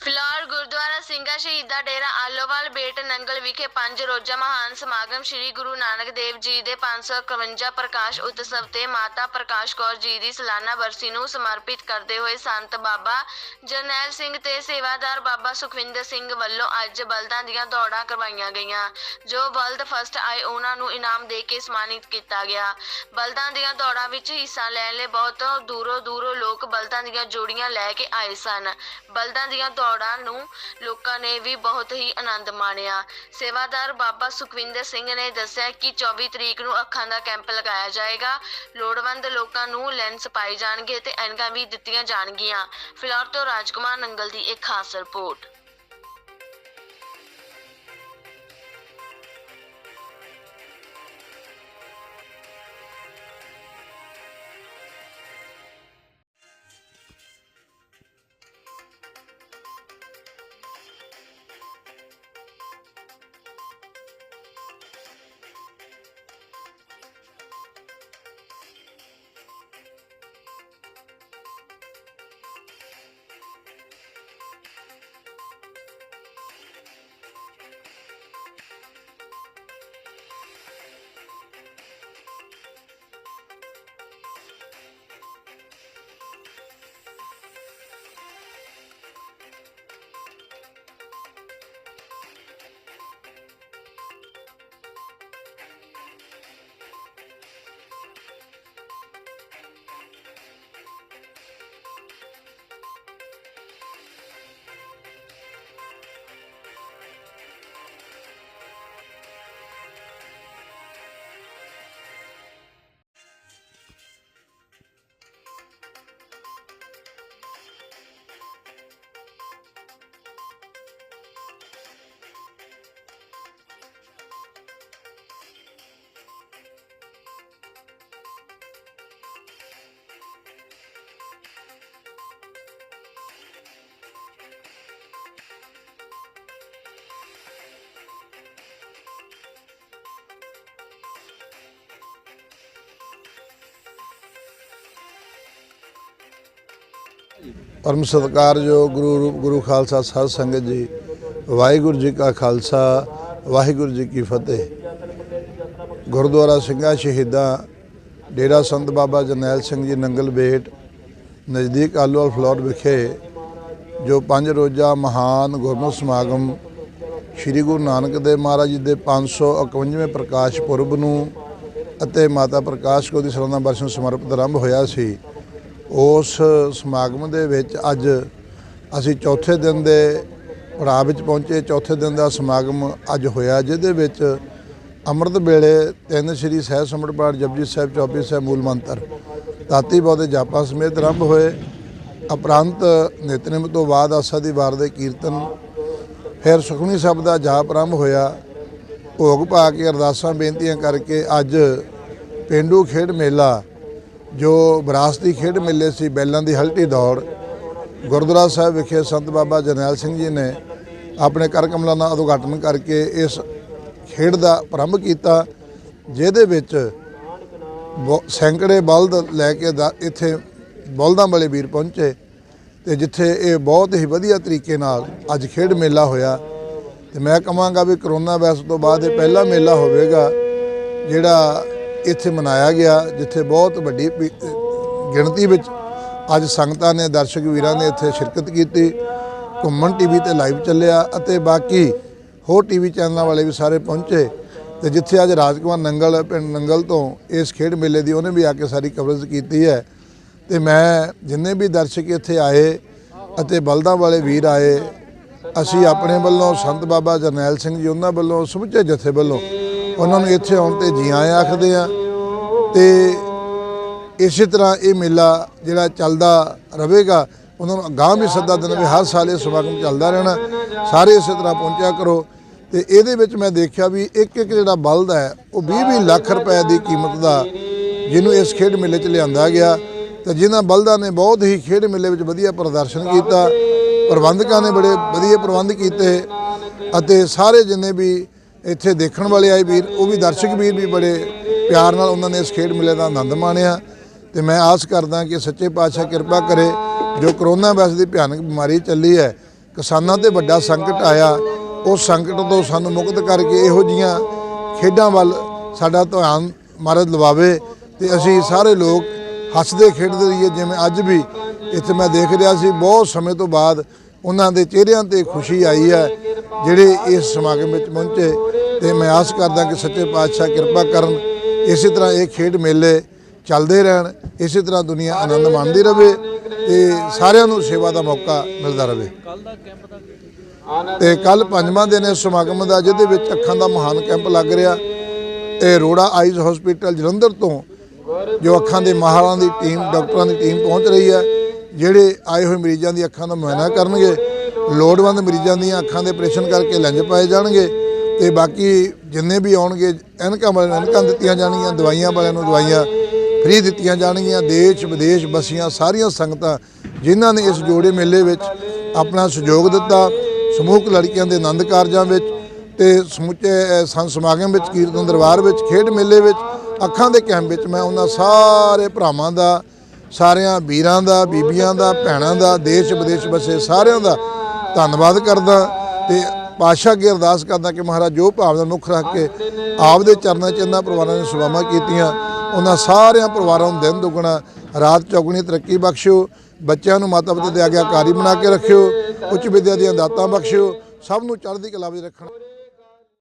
ਫਿਲਹਾਲ ਗੁਰਦੁਆਰਾ ਸਿੰਘਾ ਸ਼ਹੀਦਾ ਡੇਰਾ ਆਲੋਵਾਲ ਨੰਗਲ ਵਿਖੇ ਪੰਜ ਰੋਜ਼ਾ ਮਹਾਨ ਸਮਾਗਮ ਸ੍ਰੀ ਗੁਰੂ ਨਾਨਕ ਦੇਵ ਜੀ ਦੇ 551 ਪ੍ਰਕਾਸ਼ ਉਤਸਵ ਤੇ ਮਾਤਾ ਪ੍ਰਕਾਸ਼ ਕੌਰ ਜੀ ਦੀ ਸਾਲਾਨਾ ਬਰਸੀ ਨੂੰ ਸਮਰਪਿਤ ਕਰਦੇ ਹੋਏ ਸੰਤ ਬਾਬਾ ਜਰਨੈਲ ਸਿੰਘ ਤੇ ਸੇਵਾਦਾਰ ਬਾਬਾ ਸੁਖਵਿੰਦਰ ਸਿੰਘ ਵੱਲੋਂ ਅੱਜ ਬਲਦਾਂ ਦੀਆਂ ਦੌੜਾਂ ਕਰਵਾਈਆਂ ਗਈਆਂ, ਜੋ ਬਲਦ ਫਸਟ ਆਏ ਉਹਨਾਂ ਨੂੰ ਇਨਾਮ ਦੇ ਕੇ ਸਨਮਾਨਿਤ ਕੀਤਾ ਗਿਆ। ਬਲਦਾਂ ਦੀਆਂ ਦੌੜਾਂ ਵਿੱਚ ਹਿੱਸਾ ਲੈਣ ਲਈ ਬਹੁਤ ਦੂਰੋਂ ਦੂਰੋਂ ਲੋਕ ਬਲਦਾਂ ਦੀਆਂ ਜੋੜੀਆਂ ਲੈ ਕੇ ਆਏ ਸਨ। ਬਲਦਾਂ ਦੀਆਂ ਦੌੜਾਂ ਨੂੰ ਲੋਕਾਂ ਨੇ ਵੀ ਬਹੁਤ ਹੀ ਆਨੰਦ ਮਾਣਿਆ। ਸੇਵਾਦਾਰ ਬਾਬਾ ਸੁਖਵਿੰਦਰ ਸਿੰਘ ਨੇ ਦੱਸਿਆ ਕਿ 24 ਤਰੀਕ ਨੂੰ ਅੱਖਾਂ ਦਾ ਕੈਂਪ ਲਗਾਇਆ ਜਾਏਗਾ। ਲੋੜਵੰਦ ਲੋਕਾਂ ਨੂੰ ਲੈਂਸ ਪਾਏ ਜਾਣਗੇ ਤੇ ਐਨਕਾਂ ਵੀ ਦਿੱਤੀਆਂ ਜਾਣਗੀਆਂ। ਫਿਲਹਾਲ ਤੋਂ ਰਾਜਕੁਮਾਰ ਨੰਗਲ ਦੀ ਇੱਕ ਖਾਸ ਰਿਪੋਰਟ। ਪਰਮ ਸਤਿਕਾਰਯੋਗ ਗੁਰੂ ਰੂਪ ਗੁਰੂ ਖਾਲਸਾ ਸਾਧ ਸੰਗਤ ਜੀ, ਵਾਹਿਗੁਰੂ ਜੀ ਕਾ ਖਾਲਸਾ, ਵਾਹਿਗੁਰੂ ਜੀ ਕੀ ਫਤਿਹ। ਗੁਰਦੁਆਰਾ ਸਿੰਘਾਂ ਸ਼ਹੀਦਾਂ, ਡੇਰਾ ਸੰਤ ਬਾਬਾ ਜਰਨੈਲ ਸਿੰਘ ਜੀ ਨੰਗਲ ਬੇਟ, ਨਜ਼ਦੀਕ ਆਲੂਵਾਲ ਫਲੋਰ ਵਿਖੇ ਜੋ ਪੰਜ ਰੋਜ਼ਾ ਮਹਾਨ ਗੁਰਮਤਿ ਸਮਾਗਮ ਸ੍ਰੀ ਗੁਰੂ ਨਾਨਕ ਦੇਵ ਮਹਾਰਾਜ ਜੀ ਦੇ 551ਵੇਂ ਪ੍ਰਕਾਸ਼ ਪੁਰਬ ਨੂੰ ਅਤੇ ਮਾਤਾ ਪ੍ਰਕਾਸ਼ ਕੌਰ ਦੀ ਸਾਲਾਨਾ ਬਰਸ ਸਮਰਪਿਤ ਆਰੰਭ ਹੋਇਆ ਸੀ। ਉਸ ਸਮਾਗਮ ਦੇ ਵਿੱਚ ਅੱਜ ਅਸੀਂ ਚੌਥੇ ਦਿਨ ਦੇ ਪੜਾਅ ਵਿੱਚ ਪਹੁੰਚੇ। ਚੌਥੇ ਦਿਨ ਦਾ ਸਮਾਗਮ ਅੱਜ ਹੋਇਆ, ਜਿਹਦੇ ਵਿੱਚ ਅੰਮ੍ਰਿਤ ਵੇਲੇ ਤਿੰਨ ਸ੍ਰੀ ਸਹਿਜ ਸਮਟ ਪਾਠ, ਜਪਜੀ ਸਾਹਿਬ, ਚੌਪੀ ਸਾਹਿਬ, ਮੂਲ ਮੰਤਰ ਤਾਤੀ ਬਹੁਤੇ ਜਾਪਾਂ ਸਮੇਤ ਆਰੰਭ ਹੋਏ। ਉਪਰੰਤ ਨਿਤਨੇਮ ਤੋਂ ਬਾਅਦ ਆਸਾ ਦੀ ਵਾਰ ਦੇ ਕੀਰਤਨ, ਫਿਰ ਸੁਖਮਨੀ ਸਾਹਿਬ ਦਾ ਜਾਪ ਆਰੰਭ ਹੋਇਆ। ਭੋਗ ਪਾ ਕੇ ਅਰਦਾਸਾਂ, ਬੇਨਤੀਆਂ ਕਰਕੇ ਅੱਜ ਪਿੰਡੂ ਖੇਡ ਮੇਲਾ ਜੋ ਵਿਰਾਸਤੀ ਖੇਡ ਮੇਲੇ ਸੀ, ਬੈਲਾਂ ਦੀ ਹਲਟੀ ਦੌੜ, ਗੁਰਦੁਆਰਾ ਸਾਹਿਬ ਵਿਖੇ ਸੰਤ ਬਾਬਾ ਜਰਨੈਲ ਸਿੰਘ ਜੀ ਨੇ ਆਪਣੇ ਕਰ ਕਮਲਾਂ ਦਾ ਉਦਘਾਟਨ ਕਰਕੇ ਇਸ ਖੇਡ ਦਾ ਪ੍ਰਾਰੰਭ ਕੀਤਾ, ਜਿਹਦੇ ਵਿੱਚ ਬਹੁ- ਸੈਂਕੜੇ ਬਲਦ ਲੈ ਕੇ ਦਾ- ਇੱਥੇ ਬਲਦਾਂ ਵਾਲੇ ਵੀਰ ਪਹੁੰਚੇ ਤੇ ਜਿੱਥੇ ਇਹ ਬਹੁਤ ਹੀ ਵਧੀਆ ਤਰੀਕੇ ਨਾਲ ਅੱਜ ਖੇਡ ਮੇਲਾ ਹੋਇਆ। ਤੇ ਮੈਂ ਕਹਾਂਗਾ ਵੀ ਕਰੋਨਾ ਵਾਇਰਸ ਤੋਂ ਬਾਅਦ ਇਹ ਪਹਿਲਾ ਮੇਲਾ ਹੋਵੇਗਾ, ਜਿਹੜਾ ਇੱਥੇ ਮਨਾਇਆ ਗਿਆ, ਜਿੱਥੇ ਬਹੁਤ ਵੱਡੀ ਗਿਣਤੀ ਵਿੱਚ ਅੱਜ ਸੰਗਤਾਂ ਨੇ, ਦਰਸ਼ਕ ਵੀਰਾਂ ਨੇ ਇੱਥੇ ਸ਼ਿਰਕਤ ਕੀਤੀ, ਘੁੰਮਣ ਟੀਵੀ ਤੇ ਲਾਈਵ ਚੱਲਿਆ ਅਤੇ ਬਾਕੀ ਹੋਰ ਟੀਵੀ ਚੈਨਲਾਂ ਵਾਲੇ ਵੀ ਸਾਰੇ ਪਹੁੰਚੇ। ਤੇ ਜਿੱਥੇ ਅੱਜ ਰਾਜਕੁਮਾਰ ਨੰਗਲ, ਪਿੰਡ ਨੰਗਲ ਤੋਂ ਇਸ ਖੇਡ ਮੇਲੇ ਦੀ ਉਹਨੇ ਵੀ ਆ ਕੇ ਸਾਰੀ ਕਵਰੇਜ ਕੀਤੀ ਹੈ। ਤੇ ਮੈਂ ਜਿੰਨੇ ਵੀ ਦਰਸ਼ਕ ਇੱਥੇ ਆਏ ਅਤੇ ਬਲਦਾਂ ਵਾਲੇ ਵੀਰ ਆਏ, ਅਸੀਂ ਆਪਣੇ ਵੱਲੋਂ ਸੰਤ ਬਾਬਾ ਜਰਨੈਲ ਸਿੰਘ ਜੀ, ਉਹਨਾਂ ਵੱਲੋਂ ਸਮੁੱਚੇ ਜਥੇ ਵੱਲੋਂ ਉਹਨਾਂ ਨੂੰ ਇੱਥੇ ਆਉਣ ਤੇ ਜੀ ਆਇਆਂ ਆਖਦੇ ਆ। ਤੇ ਇਸੇ ਤਰ੍ਹਾਂ ਇਹ ਮੇਲਾ ਜਿਹੜਾ ਚੱਲਦਾ ਰਹੇਗਾ, ਉਹਨਾਂ ਨੂੰ ਅਗਾਂਹ ਵੀ ਸੱਦਾ ਦੇਣਾ ਵੀ ਹਰ ਸਾਲ ਇਹ ਸਮਾਗਮ ਚੱਲਦਾ ਰਹਿਣਾ। ਸਾਰੇ ਇਸੇ ਤਰ੍ਹਾਂ ਪਹੁੰਚਿਆ ਕਰੋ। ਤੇ ਇਹਦੇ ਵਿੱਚ ਮੈਂ ਦੇਖਿਆ ਵੀ ਇੱਕ ਇੱਕ ਜਿਹੜਾ ਬਲਦ ਹੈ, ਉਹ 20 20 ਲੱਖ ਰੁਪਏ ਦੀ ਕੀਮਤ ਦਾ ਜਿਹਨੂੰ ਇਸ ਖੇਡ ਮੇਲੇ 'ਚ ਲਿਆਂਦਾ ਗਿਆ। ਤੇ ਜਿਨ੍ਹਾਂ ਬਲਦਾਂ ਨੇ ਬਹੁਤ ਹੀ ਖੇਡ ਮੇਲੇ ਵਿੱਚ ਵਧੀਆ ਪ੍ਰਦਰਸ਼ਨ ਕੀਤਾ, ਪ੍ਰਬੰਧਕਾਂ ਨੇ ਬੜੇ ਵਧੀਆ ਪ੍ਰਬੰਧ ਕੀਤੇ। ਅਤੇ ਸਾਰੇ ਜਿੰਨੇ ਵੀ ਇੱਥੇ ਦੇਖਣ ਵਾਲੇ ਆਏ ਵੀਰ, ਉਹ ਵੀ ਦਰਸ਼ਕ ਵੀਰ ਵੀ ਬੜੇ ਪਿਆਰ ਨਾਲ ਉਹਨਾਂ ਨੇ ਇਸ ਖੇਡ ਮੇਲੇ ਦਾ ਆਨੰਦ ਮਾਣਿਆ। ਤੇ ਮੈਂ ਆਸ ਕਰਦਾ ਕਿ ਸੱਚੇ ਪਾਤਸ਼ਾਹ ਕਿਰਪਾ ਕਰੇ, ਜੋ ਕਰੋਨਾ ਵਾਇਰਸ ਦੀ ਭਿਆਨਕ ਬਿਮਾਰੀ ਚੱਲੀ ਹੈ, ਕਿਸਾਨਾਂ ਤੇ ਵੱਡਾ ਸੰਕਟ ਆਇਆ। ਉਸ ਸੰਕਟ ਤੋਂ ਸਾਨੂੰ ਮੁਕਤ ਕਰਕੇ ਇਹੋ ਜੀਆਂ ਖੇਡਾਂ ਵੱਲ ਸਾਡਾ ਧਿਆਨ ਮਾਰਦ ਲਵਾਵੇ ਤੇ ਅਸੀਂ ਸਾਰੇ ਲੋਕ ਹੱਸਦੇ ਖੇਡਦੇ ਰਹੀਏ, ਜਿਵੇਂ ਅੱਜ ਵੀ ਇੱਥੇ ਮੈਂ ਦੇਖ ਰਿਹਾ ਸੀ, ਬਹੁਤ ਸਮੇਂ ਤੋਂ ਬਾਅਦ ਉਹਨਾਂ ਦੇ ਚਿਹਰਿਆਂ ਤੇ ਖੁਸ਼ੀ ਆਈ ਹੈ, ਜਿਹੜੇ ਇਸ ਸਮਾਗਮ ਵਿੱਚ ਪਹੁੰਚੇ। ਤੇ ਮੈਂ ਆਸ ਕਰਦਾ ਕਿ ਸੱਚੇ ਪਾਤਸ਼ਾਹ ਕਿਰਪਾ ਕਰਨ, ਇਸੇ ਤਰ੍ਹਾਂ ਇਹ ਖੇਡ ਮੇਲੇ ਚੱਲਦੇ ਰਹਿਣ, ਇਸੇ ਤਰ੍ਹਾਂ ਦੁਨੀਆ ਆਨੰਦ ਮਾਣਦੀ ਰਹੇ ਤੇ ਸਾਰਿਆਂ ਨੂੰ ਸੇਵਾ ਦਾ ਮੌਕਾ ਮਿਲਦਾ ਰਹੇ ਤੇ ਕੱਲ ਪੰਜਵਾਂ ਦਿਨ ਇਸ ਸਮਾਗਮ ਦਾ, ਜਿਹਦੇ ਵਿੱਚ ਅੱਖਾਂ ਦਾ ਮਹਾਨ ਕੈਂਪ ਲੱਗ ਰਿਹਾ। ਇਹ ਰੋੜਾ ਆਈਜ਼ ਹਸਪੀਟਲ ਜਲੰਧਰ ਤੋਂ ਜੋ ਅੱਖਾਂ ਦੇ ਮਾਹਰਾਂ ਦੀ ਟੀਮ, ਡਾਕਟਰਾਂ ਦੀ ਟੀਮ ਪਹੁੰਚ ਰਹੀ ਹੈ। ਜਿਹੜੇ ਆਏ ਹੋਏ ਮਰੀਜ਼ਾਂ ਦੀ ਅੱਖਾਂ ਦਾ ਮੁਆਇਨਾ ਕਰਨਗੇ ਲੋੜਵੰਦ ਮਰੀਜ਼ਾਂ ਦੀਆਂ ਅੱਖਾਂ ਦੇ ਆਪਰੇਸ਼ਨ ਕਰਕੇ ਲੈਂਜ ਪਾਏ ਜਾਣਗੇ ਤੇ ਬਾਕੀ ਜਿੰਨੇ ਵੀ ਆਉਣਗੇ ਐਨਕਾਂ ਵਾਲਿਆਂ ਨੂੰ ਐਨਕਾਂ ਦਿੱਤੀਆਂ ਜਾਣਗੀਆਂ ਦਵਾਈਆਂ ਵਾਲਿਆਂ ਨੂੰ ਦਵਾਈਆਂ ਫ੍ਰੀ ਦਿੱਤੀਆਂ ਜਾਣਗੀਆਂ ਦੇਸ਼ ਵਿਦੇਸ਼ ਬਸੀਆਂ ਸਾਰੀਆਂ ਸੰਗਤਾਂ ਜਿਨ੍ਹਾਂ ਨੇ ਇਸ ਜੋੜੇ ਮੇਲੇ ਵਿੱਚ ਆਪਣਾ ਸਹਿਯੋਗ ਦਿੱਤਾ ਸਮੂਹਕ ਲੜਕੀਆਂ ਦੇ ਆਨੰਦ ਕਾਰਜਾਂ ਵਿੱਚ ਤੇ ਸਮੁੱਚੇ ਸੰਤ ਸਮਾਗਮ ਵਿੱਚ ਕੀਰਤਨ ਦਰਬਾਰ ਵਿੱਚ ਖੇਡ ਮੇਲੇ ਵਿੱਚ ਅੱਖਾਂ ਦੇ ਕੈਂਪ ਵਿੱਚ ਮੈਂ ਉਹਨਾਂ ਸਾਰੇ ਭਰਾਵਾਂ ਦਾ ਸਾਰਿਆਂ ਵੀਰਾਂ ਦਾ, ਬੀਬੀਆਂ ਦਾ, ਭੈਣਾਂ ਦਾ, ਦੇਸ਼ ਵਿਦੇਸ਼ ਵਸੇ ਸਾਰਿਆਂ ਦਾ ਧੰਨਵਾਦ ਕਰਦਾ ਤੇ ਪਾਤਸ਼ਾਹ ਅੱਗੇ ਅਰਦਾਸ ਕਰਦਾ ਕਿ ਮਹਾਰਾਜ ਜੋ ਭਾਵਨਾ ਮੁੱਖ ਰੱਖ ਕੇ ਆਪ ਦੇ ਚਰਨਾਂ 'ਚ ਇਹਨਾਂ ਪਰਿਵਾਰਾਂ ਨੇ ਸੇਵਾਵਾਂ ਕੀਤੀਆਂ, ਉਹਨਾਂ ਸਾਰਿਆਂ ਪਰਿਵਾਰਾਂ ਨੂੰ ਦਿਨ ਦੁੱਗਣਾ, ਰਾਤ ਚੌਗਣੀ ਤਰੱਕੀ ਬਖਸ਼ਿਓ, ਬੱਚਿਆਂ ਨੂੰ ਮਾਤਾ ਪਿਤਾ ਦੇ ਆਗਿਆਕਾਰੀ ਬਣਾ ਕੇ ਰੱਖਿਓ, ਉੱਚ ਵਿਦਿਆ ਦੀਆਂ ਦਾਤਾਂ ਬਖਸ਼ਿਓ, ਸਭ ਨੂੰ ਚੜ੍ਹਦੀ ਕਲਾ ਵਿੱਚ ਰੱਖਣਾ।